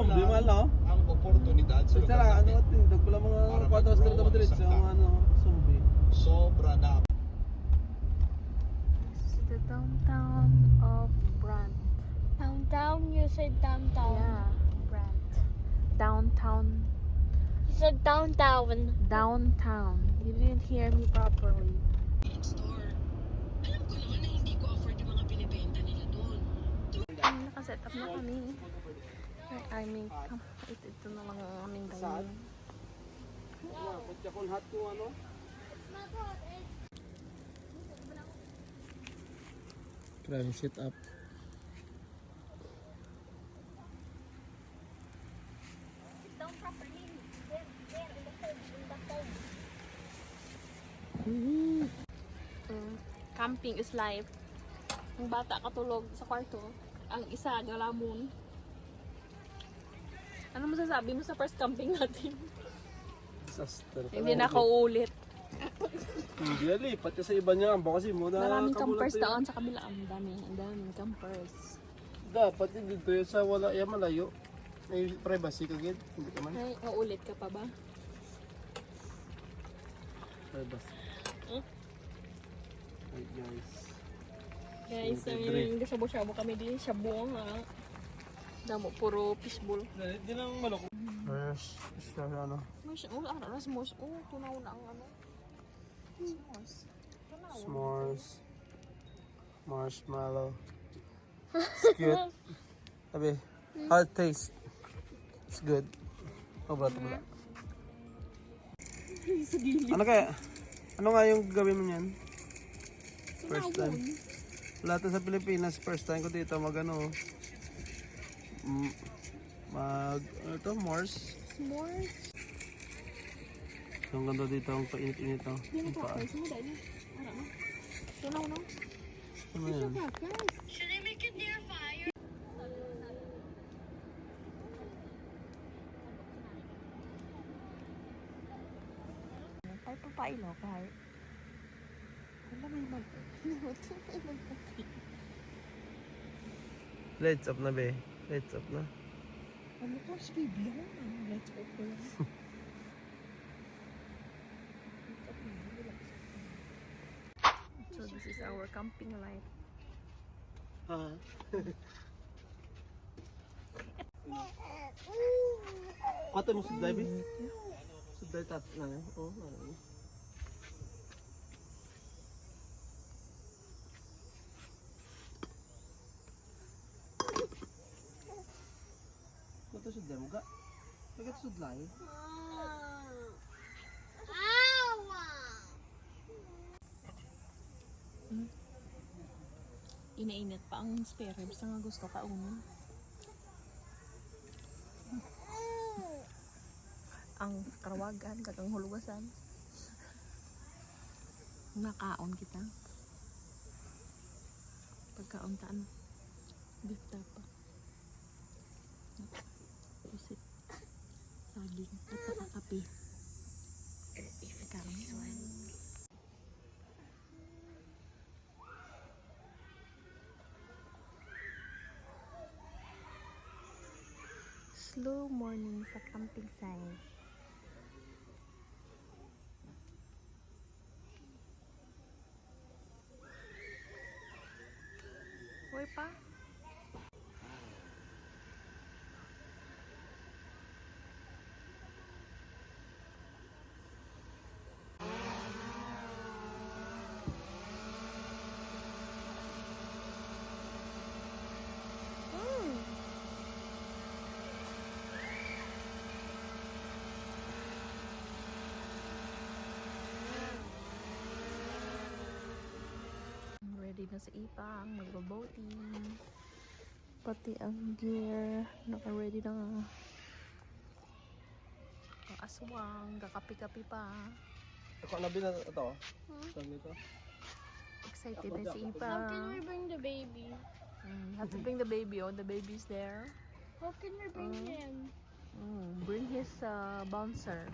Mahal no? ang oportunidad sa Sa lugar sara, ano natin. at tindog pala mga Para 4 hours mag-grow na ang diretso isang ang tao. ano, sumbi. Sobra na. This is the downtown of Brant. Downtown? You said downtown. Yeah, Brant. Downtown. You said downtown. Downtown. You didn't hear me properly. store. Alam ko naman na hindi ko afford yung mga binibenta nila doon. Nakaset up na kami. Ay, I mean, kam- ito, ito na lang ang aming dining. Wala, kung hot ko ano. Grabe sit up. Down properly. There, there, in the in. Mm, camping is life. Ang bata katulog sa kwarto. Ang isa galamon. Ano masasabi mo sa first camping natin? Disaster. Hindi na ako ulit. Hindi ali, pati sa iba niya, baka kasi muna Maraming campers tayo. doon sa kabila. Ang dami, ang daming campers. Dapat hindi dito yun sa wala yan malayo. May privacy ka gid, hindi ka man. Ay, uulit ka pa ba? Privacy. Hmm? Hey guys. Guys, Siyempre, um, shabu-shabu kami din. Shabu nga. Damo, puro fishbowl. Hindi lang maloko. Fresh. Fresh na ano. Mas, oh, ano, nas, mos, oh, tunaw na ang ano. S'mores. S'mores. Marshmallow. It's cute. Sabi, how it taste? It's good. Oh, bala to bala. Sa gilid. Ano kaya? Ano nga yung gawin mo niyan? First time. Wala to sa Pilipinas. First time ko dito mag ano. mm, Mag, ano to? Morse. S'mores. Ang ganda dito. Ang painit-init to. Hindi Ang na paa. ka. Sino dahil na? Ara mo. Tunaw no? Ano yan? Should I make it near fire? Ay, papailo, kay. Wala may mag... Lights up na be. Lights up na. Ano ko, si baby ako. Let's open. So this is our camping life. Ha? Kata mo suday be? Suday tap na yan. Oo, ano. Kata suday mo ga? Kata sudlay? Inainit pa ang spare ribs na gusto ka uno. Ang karawagan, kagang hulugasan. Nakaon kita. Pagkauntaan. Beef tapa. Saging. At saka kape. Karon. Slow morning sa camping site. Uy pa. Na sa ipang, magbo-boating. Pati ang gear, naka-ready na nga. Ang aswang, kakapi-kapi pa. Ako na bin ito. Saan nito? Excited na si How Ipang. can we bring the baby? Mm, have to bring the baby. Oh, the baby's there. How can we bring Uh. him? Mm, bring his uh, bouncer.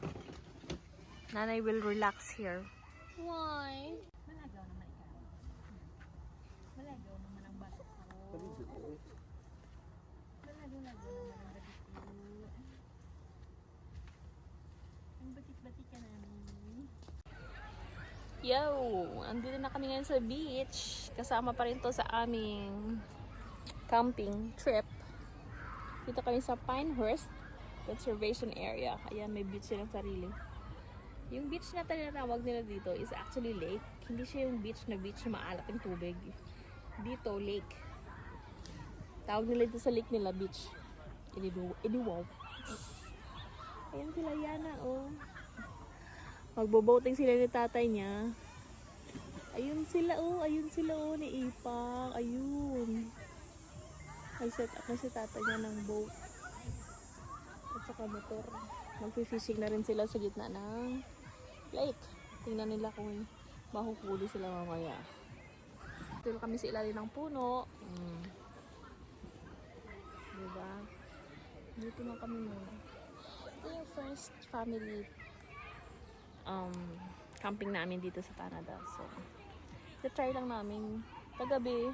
Nanay will relax here. Why? Ang batik-batik ka. Yo! Andito na kami ngayon sa beach. Kasama pa rin to sa aming camping trip. Dito kami sa Pinehurst Conservation Area. Ayan, may beach silang sarili. Yung beach na tinatawag nila dito is actually lake. Hindi siya yung beach na beach na maalap yung tubig. Dito, lake. Tawag nila dito sa lake nila, beach. Ilidu- Iliwaw. Ayan sila, Yana, oh. Magbo-boating sila ni tatay niya. Ayun sila, oh. Ayun sila, oh, ni Ipang. Ayun. Nag-set up na si tatay niya ng boat. At saka motor. Magfi-fishing na rin sila sa gitna ng lake. Tingnan nila kung mahuhuli sila mamaya. Dito kami sa ilalim ng puno. Mm. Diba? Dito na kami muna. Ito yung first family um, camping namin dito sa Canada. So, try lang namin. Kagabi,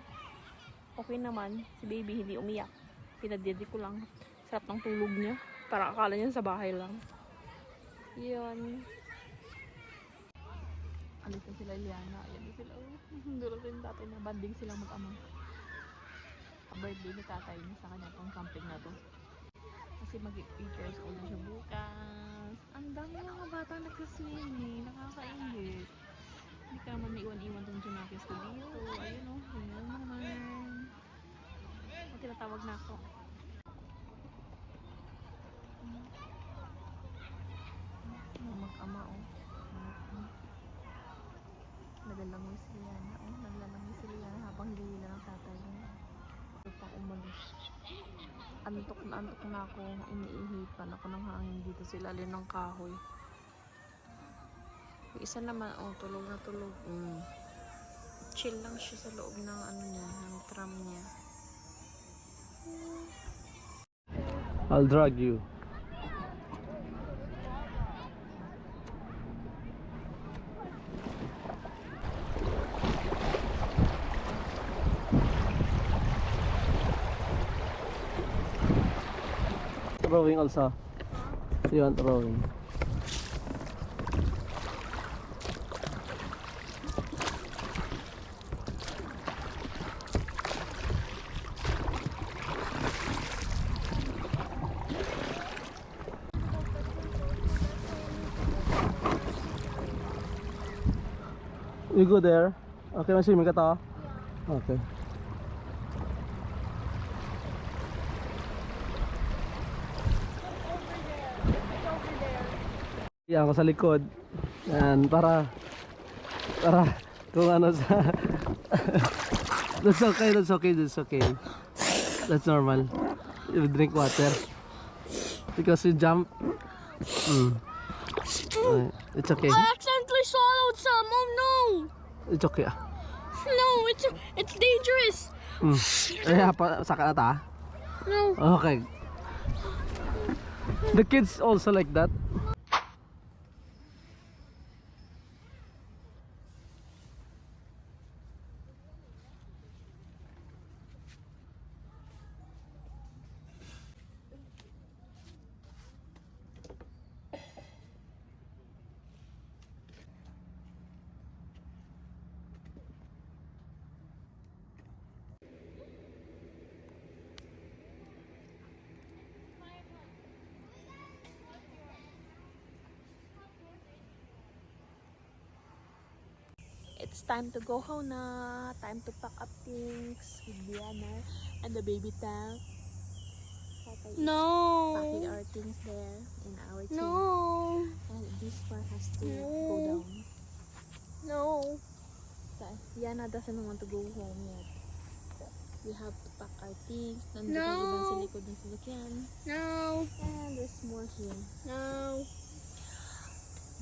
okay naman. Si baby hindi umiyak. Pinadidi ko lang. Sarap ng tulog niya. Para akala niya sa bahay lang. Yun. Alis sila Liana. Ayan na sila. Oh. Dulo rin tatay na. Banding silang mag-ama. birthday ni tatay niya sa kanya pang camping na to. Kasi mag-8 years old na siya bukas. Ang dami mga bata nagsaswimming. Nakakaingit. Hindi ka naman may iwan-iwan tong Junakis ko dito. Ayun o. Oh, Ayun naman. O, tinatawag na ako. Mga mag-ama o. Nagalangoy si Liana o. Naglalangoy si Liana habang hihila ng tatay niya. Ito pang umalis. Antok na antok na ako. Iniihipan ako ng hangin dito sa ilalim ng kahoy. Yung isa naman, oh, tulog na tulog. Mm. Chill lang siya sa loob ng ano niya, ng tram niya. I'll drag you. Rowing also. You want rowing? You go there. Okay, may swimming ka to? Okay. Ako sa likod. Yan, para para kung ano sa That's okay, that's okay, that's okay. That's normal. You drink water. Because you jump. Mm. It's okay. accidentally swallowed some. Oh no! It's okay. ah. No, it's it's dangerous. Mm. Eh, pa, saka na ta? No. Okay. The kids also like that. It's time to go home na. Time to pack up things with Diana and the baby tank. Is packing No. our things there in our tent. No. And this part has to go No. down. No. Diana doesn't want to go home yet. We have to pack our things. Nandito No. no. sa likod ng sasakyan. No. And there's more here. No.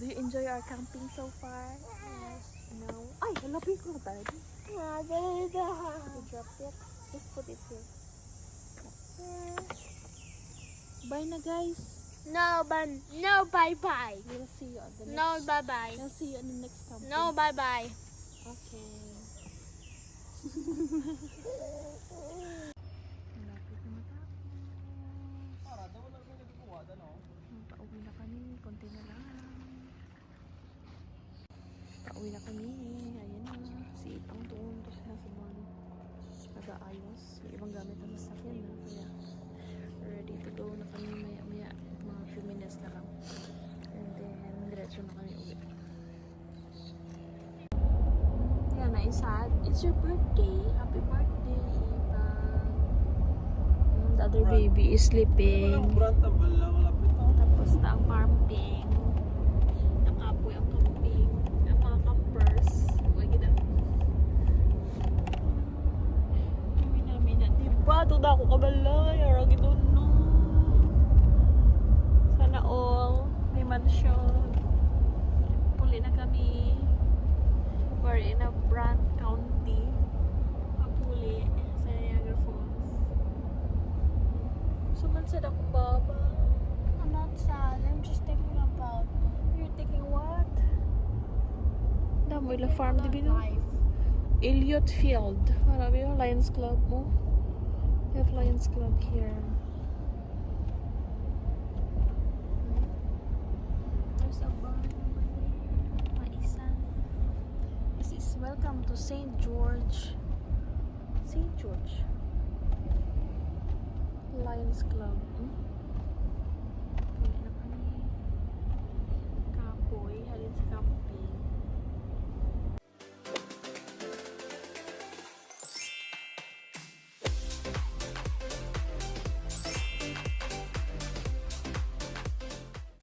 Do you enjoy our camping so far? Yes. No. Ay, halapin ko na tayo. You drop it. Just put it here. Bye na guys. No, but no, bye bye. We'll see you on the next. No, bye bye. We'll see you on the next camping. No, bye bye. Okay. Malapit na matapos. Para daw wala may nagkukuha, ano? Pauwi na kami. Konti na lang. Pauwi na kami. Ayan na. Si Ipang doon. Tapos na sa mga nag-aayos. May ibang gamit ang sasakyan na. Kaya ready to go na kami maya maya. Mga few minutes na lang. And then, diretso na kami uwi. Yan, naisad. It's your birthday. Happy birthday. Mm, The other baby is sleeping. Tapos na ang camping. Nakapoy ang camping. Ang mga campers. Huwag na. Kami namin na. Diba? Doon ako kabalay. Aragi doon no. Sana all. May mansion. Puli na kami. We're in a Brant County. Papuli sa Niagara Falls. Sumansad ako baba. I'm not sad. I'm just thinking about You're thinking what? Damo ila farm di life. Elliot Field. Marami yung Lions Club mo. have Lions Club here. This is welcome to St. George. St. George. Lions Club. Hmm? Kapoy. Halin sa Kapoy.